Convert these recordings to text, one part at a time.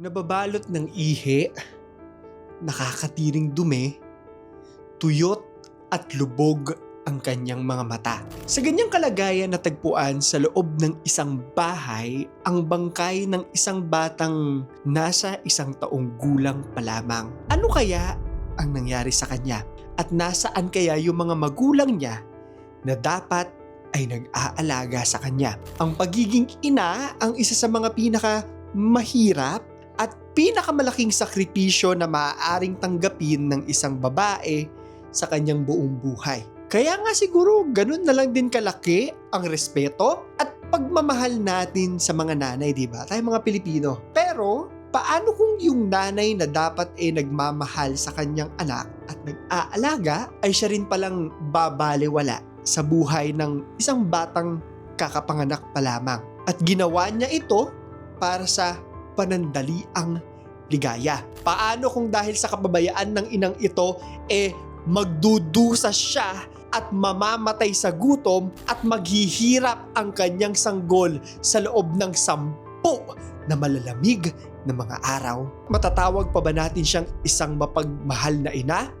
nababalot ng ihi, nakakatiring dumi, tuyot at lubog ang kanyang mga mata. Sa ganyang kalagayan natagpuan sa loob ng isang bahay ang bangkay ng isang batang nasa isang taong gulang pa lamang. Ano kaya ang nangyari sa kanya? At nasaan kaya yung mga magulang niya na dapat ay nag-aalaga sa kanya? Ang pagiging ina ang isa sa mga pinaka mahirap pinakamalaking sakripisyo na maaaring tanggapin ng isang babae sa kanyang buong buhay. Kaya nga siguro ganun na lang din kalaki ang respeto at pagmamahal natin sa mga nanay, di ba? Tayo mga Pilipino. Pero paano kung yung nanay na dapat ay nagmamahal sa kanyang anak at nag-aalaga ay siya rin palang babaliwala sa buhay ng isang batang kakapanganak pa lamang. At ginawa niya ito para sa panandaliang ligaya. Paano kung dahil sa kababayaan ng inang ito, eh magdudusa siya at mamamatay sa gutom at maghihirap ang kanyang sanggol sa loob ng sampu na malalamig na mga araw. Matatawag pa ba natin siyang isang mapagmahal na ina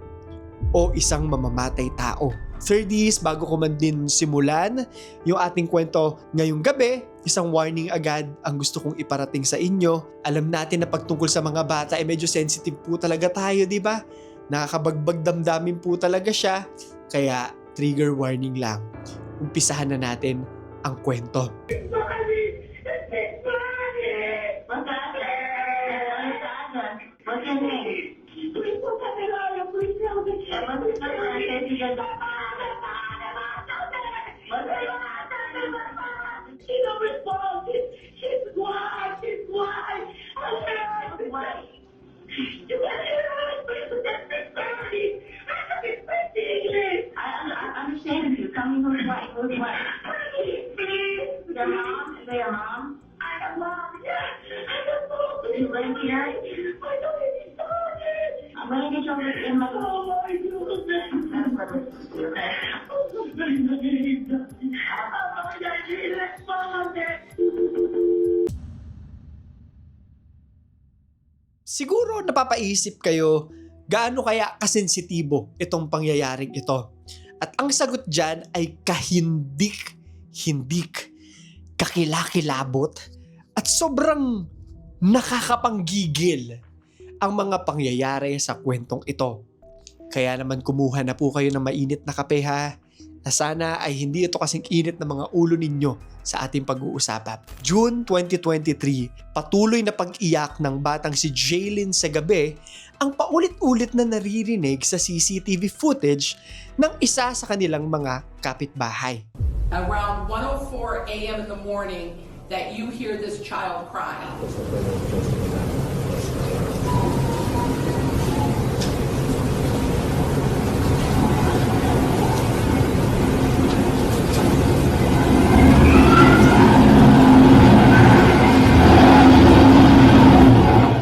o isang mamamatay tao? 30s, bago ko man din simulan yung ating kwento ngayong gabi, isang warning agad ang gusto kong iparating sa inyo. Alam natin na pagtungkol sa mga bata ay medyo sensitive po talaga tayo, di ba? Nakakabagbag damdamin po talaga siya. Kaya trigger warning lang. Umpisahan na natin ang kwento. You live here? I don't even started. I'm get you over in my Oh my goodness. Siguro napapaisip kayo, gaano kaya kasensitibo itong pangyayaring ito? At ang sagot dyan ay kahindik, hindik, kakilakilabot, at sobrang nakakapanggigil ang mga pangyayari sa kwentong ito. Kaya naman kumuha na po kayo ng mainit na kape ha, na sana ay hindi ito kasing init ng mga ulo ninyo sa ating pag-uusapan. June 2023, patuloy na pag-iyak ng batang si Jaylin sa gabi ang paulit-ulit na naririnig sa CCTV footage ng isa sa kanilang mga kapitbahay. around 1:04 a.m. in the morning that you hear this child crying.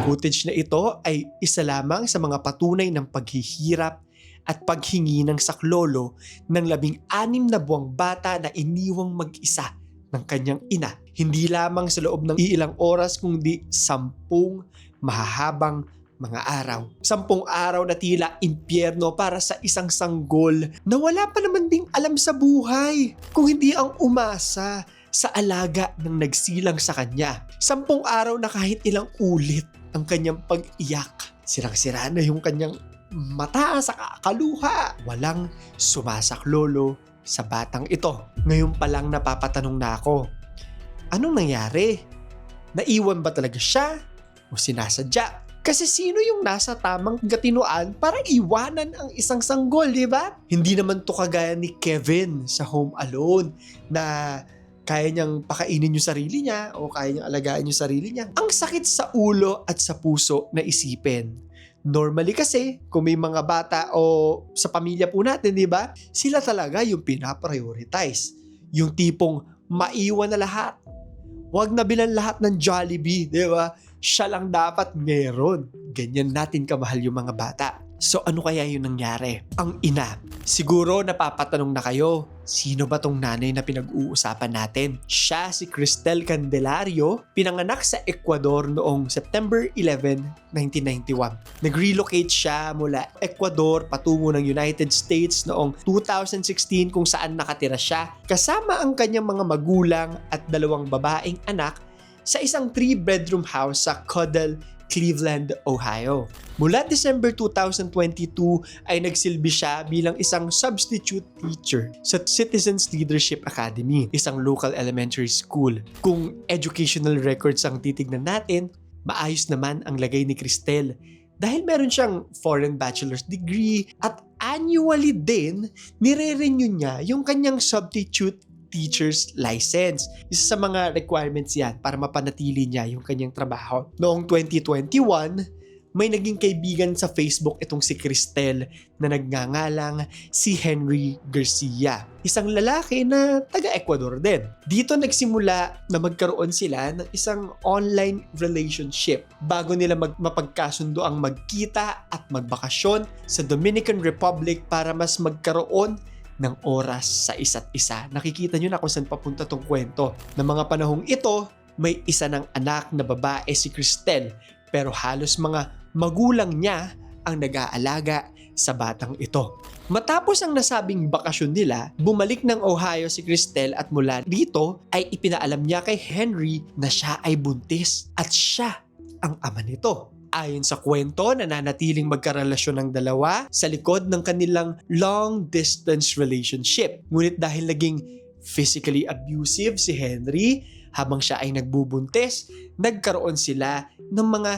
Footage na ito ay isa lamang sa mga patunay ng paghihirap at paghingi ng saklolo ng labing anim na buwang bata na iniwang mag-isa ng kanyang ina. Hindi lamang sa loob ng iilang oras kundi sampung mahahabang mga araw. Sampung araw na tila impyerno para sa isang sanggol na wala pa naman ding alam sa buhay kung hindi ang umasa sa alaga ng nagsilang sa kanya. Sampung araw na kahit ilang ulit ang kanyang pag-iyak. Sirang-sira na yung kanyang mata sa kakaluha. Walang sumasaklolo sa batang ito. Ngayon pa lang napapatanong na ako, anong nangyari? Naiwan ba talaga siya? O sinasadya? Kasi sino yung nasa tamang gatinuan para iwanan ang isang sanggol, di ba? Hindi naman to kagaya ni Kevin sa Home Alone na kaya niyang pakainin yung sarili niya o kaya niyang alagaan yung sarili niya. Ang sakit sa ulo at sa puso na isipin. Normally kasi, kung may mga bata o sa pamilya po natin, di ba? Sila talaga yung pinaprioritize. Yung tipong maiwan na lahat. Huwag na bilan lahat ng Jollibee, di ba? Siya lang dapat meron. Ganyan natin kamahal yung mga bata. So ano kaya yung nangyari? Ang ina. Siguro napapatanong na kayo, sino ba tong nanay na pinag-uusapan natin? Siya si Cristel Candelario, pinanganak sa Ecuador noong September 11, 1991. Nag-relocate siya mula Ecuador patungo ng United States noong 2016 kung saan nakatira siya kasama ang kanyang mga magulang at dalawang babaeng anak sa isang three-bedroom house sa Cuddle, Cleveland, Ohio. Mula December 2022 ay nagsilbi siya bilang isang substitute teacher sa Citizens Leadership Academy, isang local elementary school. Kung educational records ang titignan natin, maayos naman ang lagay ni Cristel dahil meron siyang foreign bachelor's degree at annually din nire-renew niya yung kanyang substitute teacher's license. Isa sa mga requirements yan para mapanatili niya yung kanyang trabaho. Noong 2021, may naging kaibigan sa Facebook itong si Cristel na nagngangalang si Henry Garcia. Isang lalaki na taga-Ecuador din. Dito nagsimula na magkaroon sila ng isang online relationship bago nila mag mapagkasundo ang magkita at magbakasyon sa Dominican Republic para mas magkaroon ng oras sa isa't isa. Nakikita nyo na kung saan papunta tong kwento. Na mga panahong ito, may isa ng anak na babae si Cristel pero halos mga magulang niya ang nag-aalaga sa batang ito. Matapos ang nasabing bakasyon nila, bumalik ng Ohio si Cristel at mula dito ay ipinaalam niya kay Henry na siya ay buntis at siya ang ama nito. Ayon sa kwento, nananatiling magkarelasyon ng dalawa sa likod ng kanilang long-distance relationship. Ngunit dahil naging physically abusive si Henry habang siya ay nagbubuntis, nagkaroon sila ng mga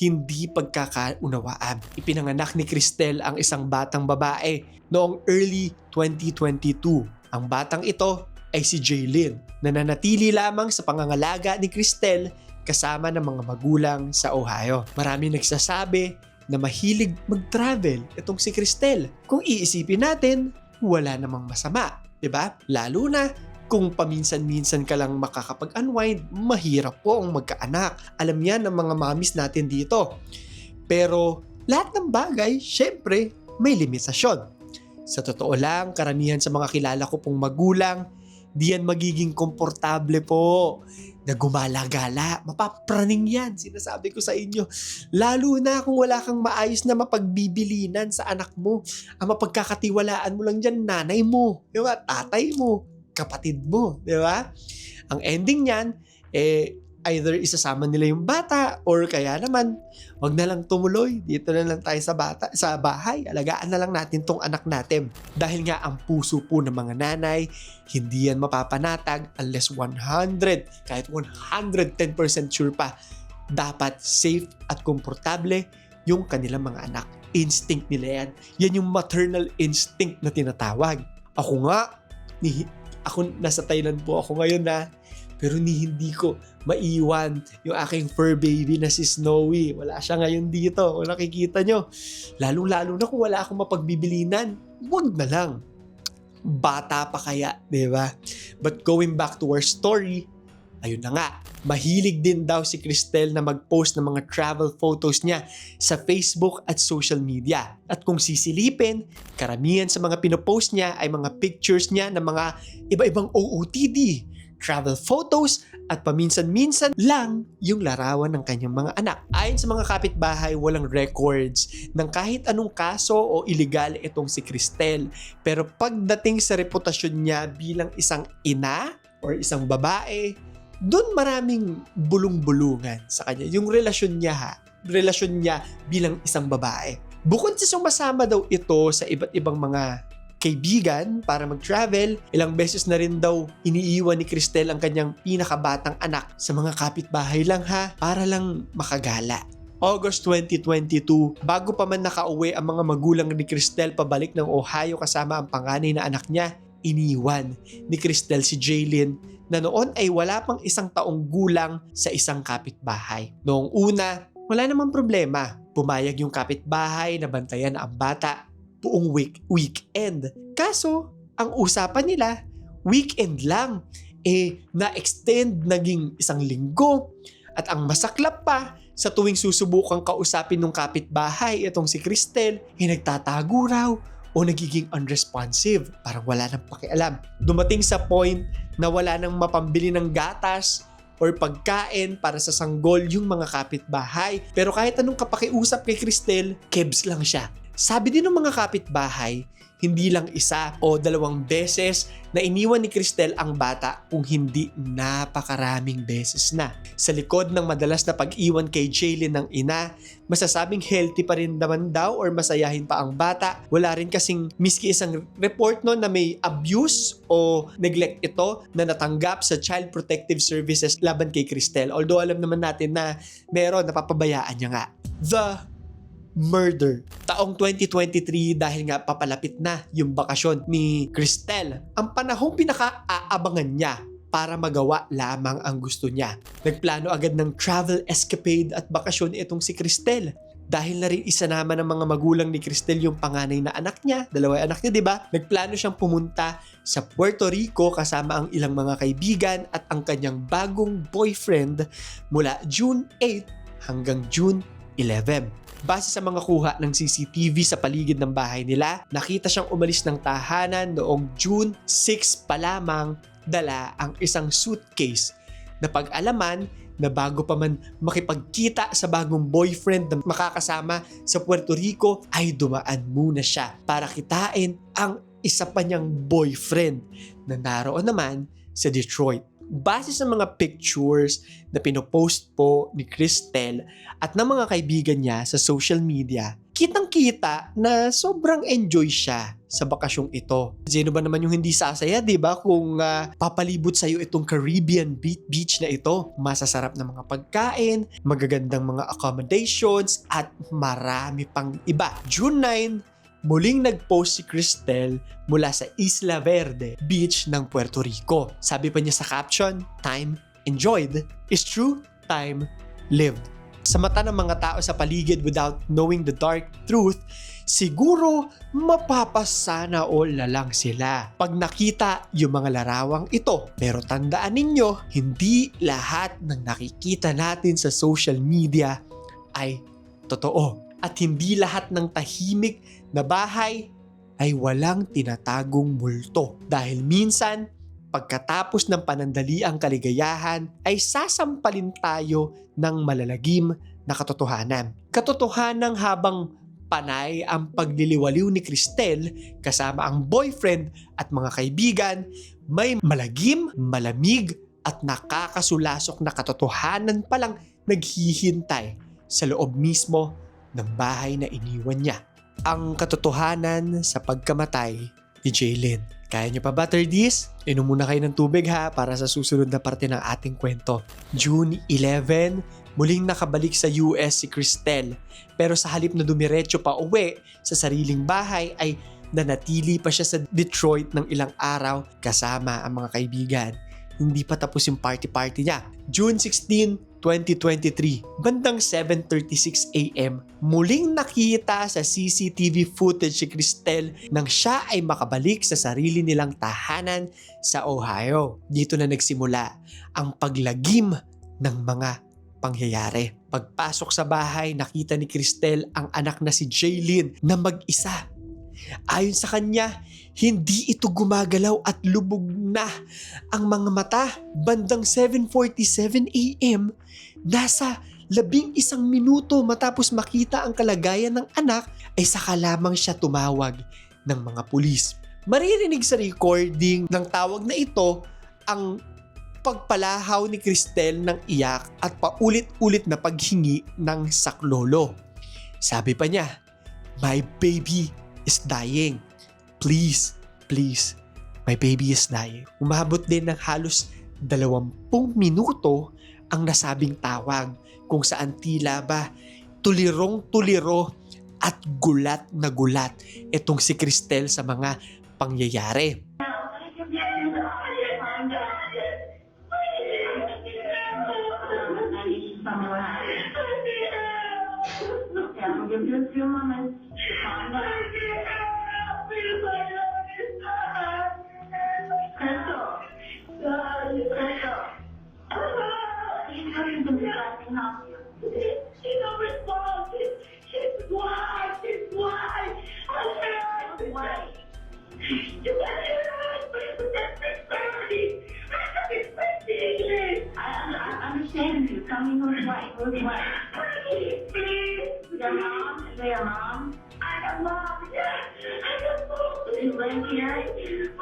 hindi pagkakaunawaan. Ipinanganak ni Cristel ang isang batang babae noong early 2022. Ang batang ito ay si Jaylin na nanatili lamang sa pangangalaga ni Cristel kasama ng mga magulang sa Ohio. Marami nagsasabi na mahilig mag-travel itong si Cristel. Kung iisipin natin, wala namang masama, 'di ba? Lalo na kung paminsan-minsan ka lang makakapag-unwind, mahirap po ang magkaanak. Alam yan ng mga mamis natin dito. Pero lahat ng bagay, syempre, may limitasyon. Sa totoo lang, karamihan sa mga kilala ko pong magulang, di yan magiging komportable po na gumala-gala. Mapapraning yan, sinasabi ko sa inyo. Lalo na kung wala kang maayos na mapagbibilinan sa anak mo. Ang mapagkakatiwalaan mo lang dyan, nanay mo, di ba? tatay mo, kapatid mo, di ba? Ang ending niyan, eh, either isasama nila yung bata or kaya naman, wag na lang tumuloy. Dito na lang tayo sa bata, sa bahay. Alagaan na lang natin tong anak natin. Dahil nga ang puso po ng mga nanay, hindi yan mapapanatag unless 100, kahit 110% sure pa, dapat safe at komportable yung kanilang mga anak. Instinct nila yan. Yan yung maternal instinct na tinatawag. Ako nga, ni, ako nasa Thailand po ako ngayon na pero ni hindi ko maiwan yung aking fur baby na si Snowy. Wala siya ngayon dito. Kung nakikita nyo. Lalong-lalo na kung wala akong mapagbibilinan, wag na lang. Bata pa kaya, di ba? But going back to our story, ayun na nga. Mahilig din daw si Cristel na mag-post ng mga travel photos niya sa Facebook at social media. At kung sisilipin, karamihan sa mga pinopost niya ay mga pictures niya ng mga iba-ibang OOTD, travel photos, at paminsan-minsan lang yung larawan ng kanyang mga anak. Ayon sa mga kapitbahay, walang records ng kahit anong kaso o iligal itong si Cristel. Pero pagdating sa reputasyon niya bilang isang ina or isang babae, doon maraming bulong-bulungan sa kanya. Yung relasyon niya ha, relasyon niya bilang isang babae. Bukod sa sumasama daw ito sa iba't ibang mga kaibigan para mag-travel, ilang beses na rin daw iniiwan ni Cristel ang kanyang pinakabatang anak sa mga kapitbahay lang ha, para lang makagala. August 2022, bago pa man nakauwi ang mga magulang ni Cristel pabalik ng Ohio kasama ang panganay na anak niya, iniwan ni Cristel si Jaylin na noon ay wala pang isang taong gulang sa isang kapitbahay. Noong una, wala namang problema. Pumayag yung kapitbahay na bantayan ang bata buong week weekend. Kaso, ang usapan nila, weekend lang. Eh, na-extend naging isang linggo At ang masaklap pa, sa tuwing susubukang kausapin ng kapitbahay itong si Cristel, ay nagtatago raw o nagiging unresponsive. Parang wala nang pakialam. Dumating sa point na wala nang mapambili ng gatas or pagkain para sa sanggol yung mga kapitbahay. Pero kahit anong kapakiusap kay Cristel, kebs lang siya. Sabi din ng mga kapitbahay, hindi lang isa o dalawang beses na iniwan ni Cristel ang bata kung hindi napakaraming beses na. Sa likod ng madalas na pag-iwan kay Jaylin ng ina, masasabing healthy pa rin naman daw or masayahin pa ang bata. Wala rin kasing miski isang report no na may abuse o neglect ito na natanggap sa Child Protective Services laban kay Cristel. Although alam naman natin na meron napapabayaan niya nga. The murder. Taong 2023 dahil nga papalapit na yung bakasyon ni Cristel. Ang panahong pinaka-aabangan niya para magawa lamang ang gusto niya. Nagplano agad ng travel escapade at bakasyon itong si Cristel. Dahil na rin isa naman ng mga magulang ni Cristel yung panganay na anak niya, dalawa anak niya, di ba? Nagplano siyang pumunta sa Puerto Rico kasama ang ilang mga kaibigan at ang kanyang bagong boyfriend mula June 8 hanggang June 11. Base sa mga kuha ng CCTV sa paligid ng bahay nila, nakita siyang umalis ng tahanan noong June 6 pa lamang dala ang isang suitcase na pag-alaman na bago pa man makipagkita sa bagong boyfriend na makakasama sa Puerto Rico ay dumaan muna siya para kitain ang isa pa niyang boyfriend na naroon naman sa Detroit. Base sa mga pictures na pinopost po ni Cristel at ng mga kaibigan niya sa social media, kitang-kita na sobrang enjoy siya sa bakasyong ito. Sino ba naman yung hindi sasaya, di ba? Kung ah, papalibot sa'yo itong Caribbean beach na ito. Masasarap na mga pagkain, magagandang mga accommodations, at marami pang iba. June 9, muling nag-post si Cristel mula sa Isla Verde Beach ng Puerto Rico. Sabi pa niya sa caption, Time enjoyed is true time lived. Sa mata ng mga tao sa paligid without knowing the dark truth, siguro mapapasana all na lang sila pag nakita yung mga larawang ito. Pero tandaan ninyo, hindi lahat ng nakikita natin sa social media ay totoo. At hindi lahat ng tahimik na bahay ay walang tinatagong multo. Dahil minsan, pagkatapos ng panandaliang kaligayahan ay sasampalin tayo ng malalagim na katotohanan. Katotohanan habang panay ang pagliliwaliw ni Cristel kasama ang boyfriend at mga kaibigan, may malagim, malamig at nakakasulasok na katotohanan palang naghihintay sa loob mismo ng bahay na iniwan niya. Ang katotohanan sa pagkamatay ni Jaylin. Kaya niyo pa ba, Tardis? Inom muna kayo ng tubig ha para sa susunod na parte ng ating kwento. June 11, muling nakabalik sa US si Cristel. Pero sa halip na dumiretso pa uwi sa sariling bahay ay nanatili pa siya sa Detroit ng ilang araw kasama ang mga kaibigan. Hindi pa tapos yung party-party niya. June 16, 2023, bandang 7.36 a.m., muling nakita sa CCTV footage si Cristel nang siya ay makabalik sa sarili nilang tahanan sa Ohio. Dito na nagsimula ang paglagim ng mga pangyayari. Pagpasok sa bahay, nakita ni Cristel ang anak na si Jaylin na mag-isa. Ayon sa kanya, hindi ito gumagalaw at lubog na ang mga mata. Bandang 7.47 a.m., nasa labing isang minuto matapos makita ang kalagayan ng anak ay saka lamang siya tumawag ng mga pulis. Maririnig sa recording ng tawag na ito ang pagpalahaw ni Cristel ng iyak at paulit-ulit na paghingi ng saklolo. Sabi pa niya, My baby is dying. Please, please, my baby is dying. Umabot din ng halos 20 minuto ang nasabing tawag kung saan tila ba tulirong tuliro at gulat na gulat itong si Cristel sa mga pangyayari. You a few moments you. Me who's white. Who's white? Please, please. Your mom? Is that your mom? I am mom. Yes. I am mom. You live here? I don't even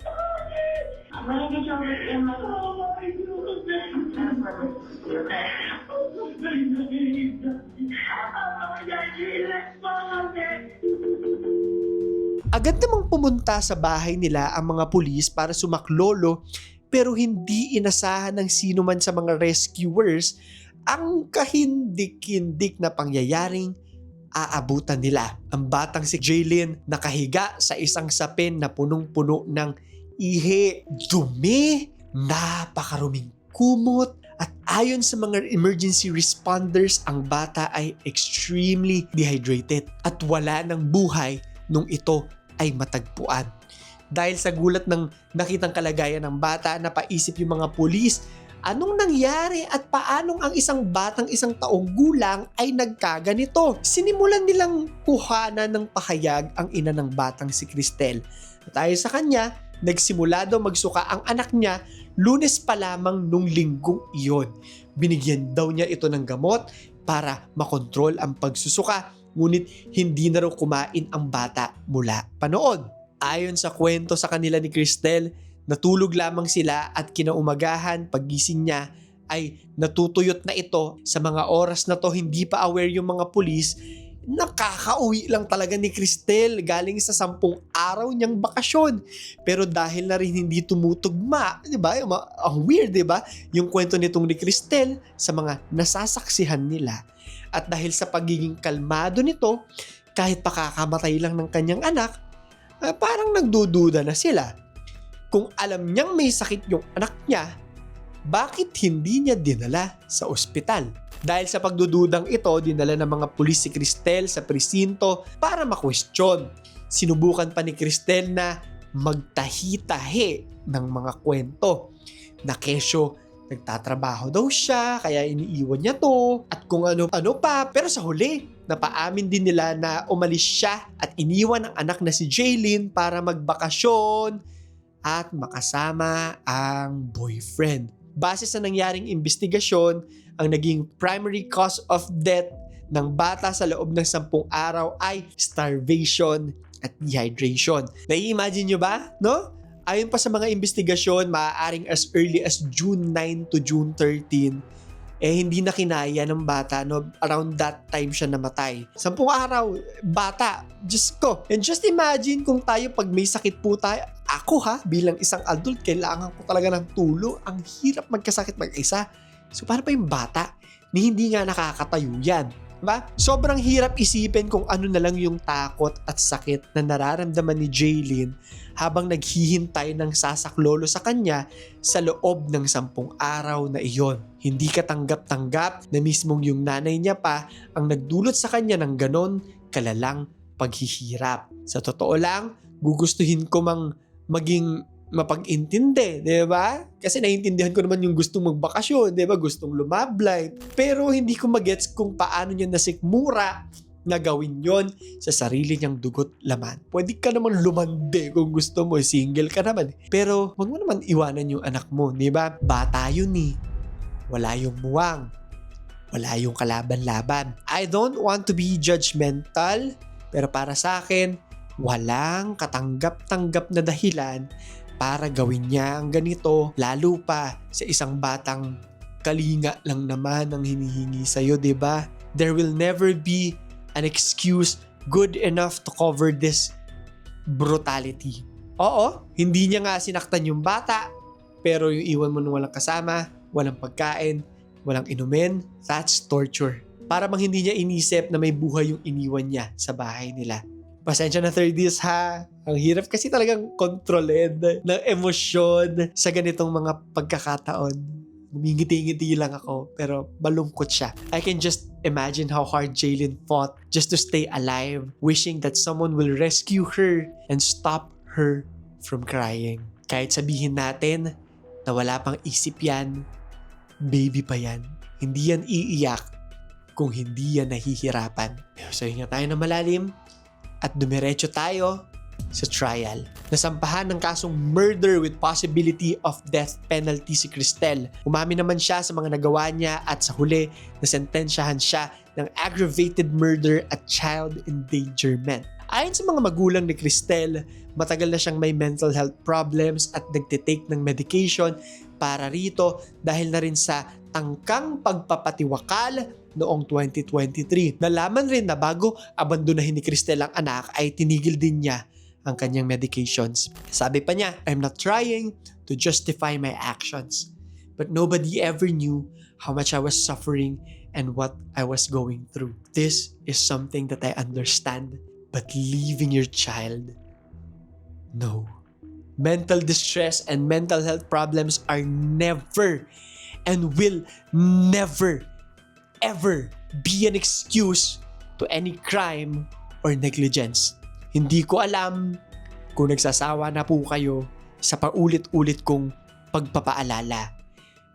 started. I'm gonna get you over in my. Oh my goodness. Okay. Oh my God, Jesus, Agad namang pumunta sa bahay nila ang mga pulis para sumaklolo pero hindi inasahan ng sino man sa mga rescuers ang kahindik-hindik na pangyayaring aabutan nila. Ang batang si Jaylin nakahiga sa isang sapin na punong-puno ng ihi, dumi, napakaruming kumot, at ayon sa mga emergency responders, ang bata ay extremely dehydrated at wala ng buhay nung ito ay matagpuan. Dahil sa gulat ng nakitang kalagayan ng bata, napaisip yung mga pulis, anong nangyari at paanong ang isang batang isang taong gulang ay nagkaganito? Sinimulan nilang kuhanan ng pahayag ang ina ng batang si Cristel. At ayon sa kanya, nagsimula daw magsuka ang anak niya lunes pa lamang nung linggong iyon. Binigyan daw niya ito ng gamot para makontrol ang pagsusuka ngunit hindi na raw kumain ang bata mula panood. Ayon sa kwento sa kanila ni Cristel, natulog lamang sila at kinaumagahan paggising niya ay natutuyot na ito sa mga oras na to hindi pa aware yung mga pulis nakakauwi lang talaga ni Cristel galing sa sampung araw niyang bakasyon. Pero dahil na rin hindi tumutugma, di ba? Ang weird, di ba? Yung kwento nitong ni Cristel sa mga nasasaksihan nila. At dahil sa pagiging kalmado nito, kahit pakakamatay lang ng kanyang anak, ah, parang nagdududa na sila. Kung alam niyang may sakit yung anak niya, bakit hindi niya dinala sa ospital? Dahil sa pagdududang ito, dinala ng mga pulis si Cristel sa presinto para makwestiyon. Sinubukan pa ni Cristel na magtahi-tahi ng mga kwento na kesyo nagtatrabaho daw siya, kaya iniiwan niya to, at kung ano-ano pa. Pero sa huli, napaamin din nila na umalis siya at iniwan ang anak na si Jaylin para magbakasyon at makasama ang boyfriend. Base sa nangyaring investigasyon, ang naging primary cause of death ng bata sa loob ng sampung araw ay starvation at dehydration. Nai-imagine nyo ba? No? Ayon pa sa mga investigasyon, maaaring as early as June 9 to June 13, eh hindi na kinaya ng bata, no? Around that time siya namatay. Sampung araw, bata, Diyos ko. And just imagine kung tayo pag may sakit po tayo, ako ha, bilang isang adult, kailangan ko talaga ng tulong. Ang hirap magkasakit mag-isa. So paano pa yung bata? Ni hindi nga nakakatayo yan. Diba? Sobrang hirap isipin kung ano na lang yung takot at sakit na nararamdaman ni Jaylin habang naghihintay ng sasaklolo sa kanya sa loob ng sampung araw na iyon. Hindi katanggap-tanggap na mismong yung nanay niya pa ang nagdulot sa kanya ng ganon kalalang paghihirap. Sa totoo lang, gugustuhin ko mang maging mapag-intindi, di ba? Kasi naiintindihan ko naman yung gustong magbakasyon, di ba? Gustong lumablay. Pero hindi ko magets kung paano niya nasikmura na gawin yon sa sarili niyang dugot laman. Pwede ka naman lumande kung gusto mo, single ka naman. Pero wag mo naman iwanan yung anak mo, di ba? Bata yun eh. Wala yung muwang. Wala yung kalaban-laban. I don't want to be judgmental, pero para sa akin, walang katanggap-tanggap na dahilan para gawin niya ang ganito, lalo pa sa isang batang kalinga lang naman ang hinihingi sa'yo, ba? There will never be an excuse good enough to cover this brutality. Oo, hindi niya nga sinaktan yung bata, pero yung iwan mo nung walang kasama, walang pagkain, walang inumin, that's torture. Para bang hindi niya inisip na may buhay yung iniwan niya sa bahay nila. Pasensya na 30s ha. Ang hirap kasi talagang kontrolin ng emosyon sa ganitong mga pagkakataon. Ngingiti-ngiti lang ako pero malungkot siya. I can just imagine how hard Jalen fought just to stay alive, wishing that someone will rescue her and stop her from crying. Kahit sabihin natin na wala pang isip yan, baby pa yan. Hindi yan iiyak kung hindi yan nahihirapan. So hinga tayo na malalim at dumiretso tayo sa trial. Nasampahan ng kasong murder with possibility of death penalty si Cristel. Umamin naman siya sa mga nagawa niya at sa huli, nasentensyahan siya ng aggravated murder at child endangerment. Ayon sa mga magulang ni Cristel, matagal na siyang may mental health problems at nagtitake ng medication para rito dahil na rin sa tangkang pagpapatiwakal noong 2023. Nalaman rin na bago abandonahin ni Cristel ang anak ay tinigil din niya ang kanyang medications. Sabi pa niya, I'm not trying to justify my actions. But nobody ever knew how much I was suffering and what I was going through. This is something that I understand. But leaving your child, no. Mental distress and mental health problems are never and will never ever be an excuse to any crime or negligence. Hindi ko alam kung nagsasawa na po kayo sa paulit-ulit kong pagpapaalala.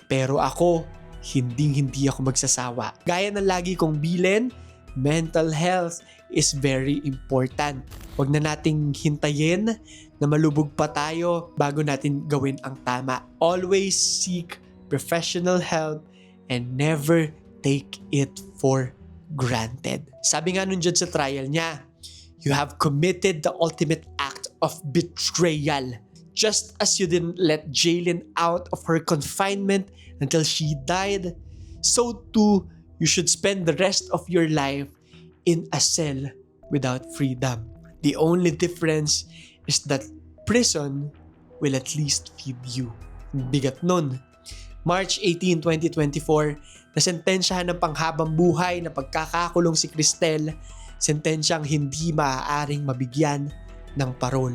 Pero ako, hindi hindi ako magsasawa. Gaya ng lagi kong bilin, mental health is very important. Huwag na nating hintayin na malubog pa tayo bago natin gawin ang tama. Always seek professional help and never take it for granted. Sabi nga nun dyan sa trial niya, you have committed the ultimate act of betrayal. Just as you didn't let Jalen out of her confinement until she died, so too you should spend the rest of your life in a cell without freedom. The only difference is that prison will at least feed you. Bigat nun. March 18, 2024, nasentensyahan ng panghabang buhay na pagkakakulong si Cristel, sentensyang hindi maaaring mabigyan ng parol.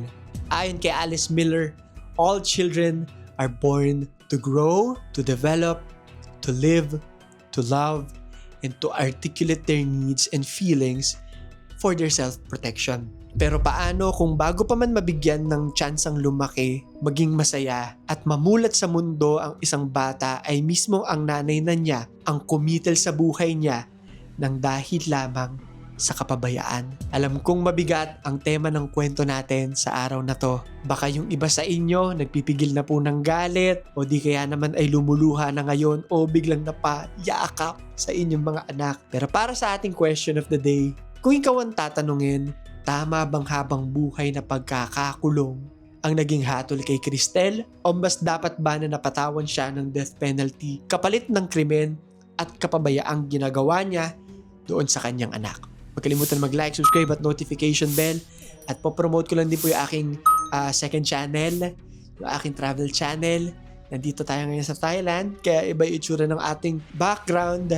Ayon kay Alice Miller, all children are born to grow, to develop, to live, to love, and to articulate their needs and feelings for their self-protection. Pero paano kung bago pa man mabigyan ng tsansang lumaki, maging masaya at mamulat sa mundo ang isang bata ay mismo ang nanay na niya ang kumitil sa buhay niya ng dahil lamang sa kapabayaan. Alam kong mabigat ang tema ng kwento natin sa araw na to. Baka yung iba sa inyo nagpipigil na po ng galit o di kaya naman ay lumuluha na ngayon o biglang napayakap sa inyong mga anak. Pero para sa ating question of the day, kung ikaw ang tatanungin, tama bang habang buhay na pagkakakulong ang naging hatol kay Cristel o mas dapat ba na napatawan siya ng death penalty kapalit ng krimen at kapabayaang ginagawa niya doon sa kanyang anak. Huwag kalimutan mag-like, subscribe at notification bell at popromote ko lang din po yung aking ah, second channel, yung aking travel channel. Nandito tayo ngayon sa Thailand, kaya iba yung itsura ng ating background.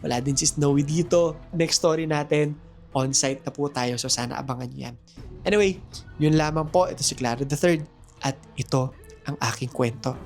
Wala din si Snowy dito. Next story natin, on-site na po tayo so sana abangan niyo yan. Anyway, yun lamang po. Ito si the Third at ito ang aking kwento.